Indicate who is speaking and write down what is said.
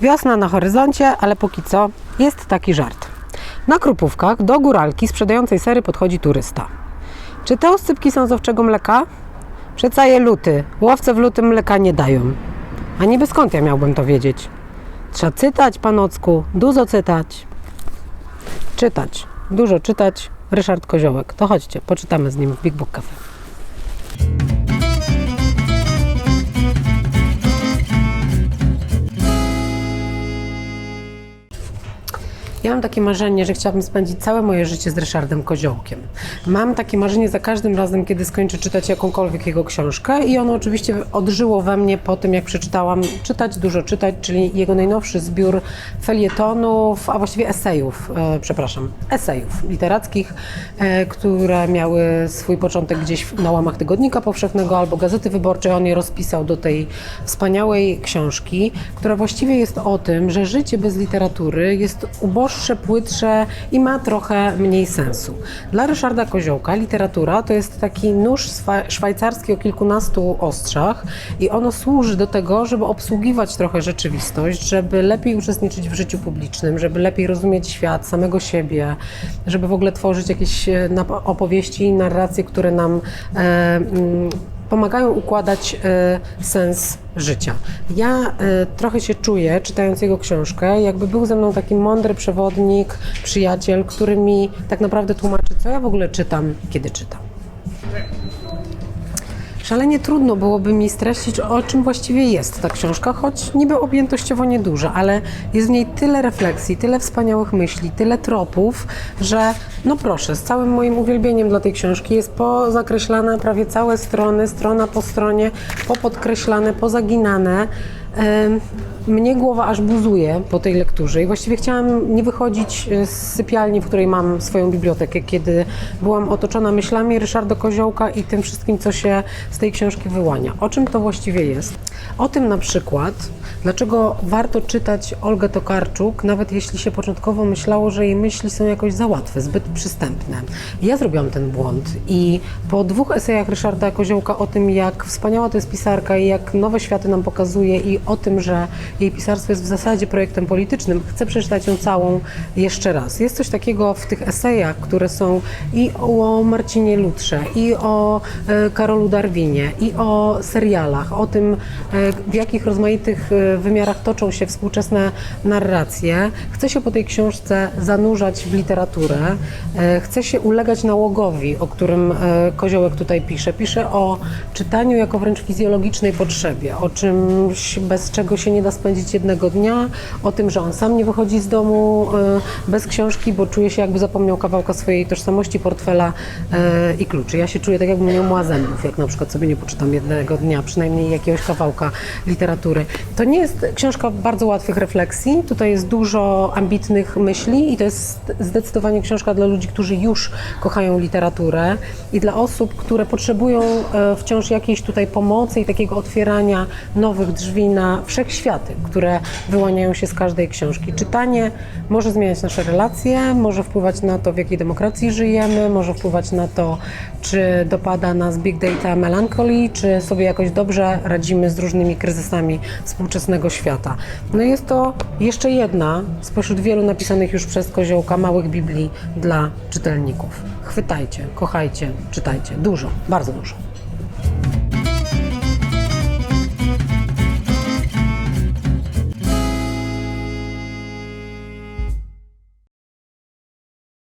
Speaker 1: Wiosna na horyzoncie, ale póki co jest taki żart. Na Krupówkach do góralki sprzedającej sery podchodzi turysta. Czy te oscypki są z owczego mleka? Przecaje luty. Łowce w lutym mleka nie dają. A niby skąd ja miałbym to wiedzieć? Trzeba czytać, panocku, dużo czytać. Czytać, dużo czytać. Ryszard Koziołek. To chodźcie, poczytamy z nim w Big Book Cafe. Ja mam takie marzenie, że chciałabym spędzić całe moje życie z Ryszardem Koziołkiem. Mam takie marzenie za każdym razem, kiedy skończę czytać jakąkolwiek jego książkę i ono oczywiście odżyło we mnie po tym, jak przeczytałam Czytać, dużo czytać, czyli jego najnowszy zbiór felietonów, a właściwie esejów, e, przepraszam, esejów literackich, e, które miały swój początek gdzieś na łamach Tygodnika Powszechnego albo Gazety Wyborczej. On je rozpisał do tej wspaniałej książki, która właściwie jest o tym, że życie bez literatury jest uboższe, płytsze i ma trochę mniej sensu. Dla Ryszarda Koziołka literatura to jest taki nóż szwajcarski o kilkunastu ostrzach i ono służy do tego, żeby obsługiwać trochę rzeczywistość, żeby lepiej uczestniczyć w życiu publicznym, żeby lepiej rozumieć świat, samego siebie, żeby w ogóle tworzyć jakieś e, opowieści i narracje, które nam e, mm, pomagają układać e, sens życia. Ja e, trochę się czuję, czytając jego książkę, jakby był ze mną taki mądry przewodnik, przyjaciel, który mi tak naprawdę tłumaczy, co ja w ogóle czytam, kiedy czytam. Szalenie trudno byłoby mi streścić, o czym właściwie jest ta książka, choć niby objętościowo nieduża, ale jest w niej tyle refleksji, tyle wspaniałych myśli, tyle tropów, że no proszę, z całym moim uwielbieniem dla tej książki jest pozakreślane prawie całe strony, strona po stronie, popodkreślane, pozaginane. Em, Mnie głowa aż buzuje po tej lekturze i właściwie chciałam nie wychodzić e, z sypialni, w której mam swoją bibliotekę, kiedy byłam otoczona myślami Ryszarda Koziołka i tym wszystkim, co się z tej książki wyłania. O czym to właściwie jest? O tym na przykład, dlaczego warto czytać Olgę Tokarczuk, nawet jeśli się początkowo myślało, że jej myśli są jakoś za łatwe, zbyt przystępne. Ja zrobiłam ten błąd i po dwóch esejach Ryszarda Koziołka o tym, jak wspaniała to jest pisarka i jak nowe światy nam pokazuje i o tym, że jej pisarstwo jest w zasadzie projektem politycznym, chcę przeczytać ją całą jeszcze raz. Jest coś takiego w tych esejach, które są i o Marcinie Lutrze, i o e, Karolu Darwinie, i o serialach, o tym, e, w jakich rozmaitych e, wymiarach toczą się współczesne narracje. Chcę się po tej książce zanurzać w literaturę, chcę się ulegać nałogowi, o którym Koziołek tutaj pisze. Pisze o czytaniu jako wręcz fizjologicznej potrzebie, o czymś, bez czego się nie da spędzić jednego dnia, o tym, że on sam nie wychodzi z domu e, bez książki, bo czuje się jakby zapomniał kawałka swojej tożsamości, portfela e, i kluczy. Ja się czuję tak, jakbym nie miała zębów, jak na przykład sobie nie poczytam jednego dnia, przynajmniej jakiegoś kawałka literatury. To nie jest książka bardzo łatwych refleksji, tutaj jest dużo ambitnych myśli i to jest zdecydowanie książka dla ludzi, którzy już kochają literaturę i dla osób, które potrzebują e, wciąż jakiejś tutaj pomocy i takiego otwierania nowych drzwi na wszechświaty, które wyłaniają się z każdej książki. Czytanie może zmieniać nasze relacje, może wpływać na to, w jakiej demokracji żyjemy, może wpływać na to, czy dopada nas big data melancholy, czy sobie jakoś dobrze radzimy z różnymi kryzysami współczesnego świata. No jest to jeszcze jedna spośród wielu napisanych już przez Koziołka małych Biblii dla czytelników. Chwytajcie, kochajcie, czytajcie. Dużo, bardzo dużo.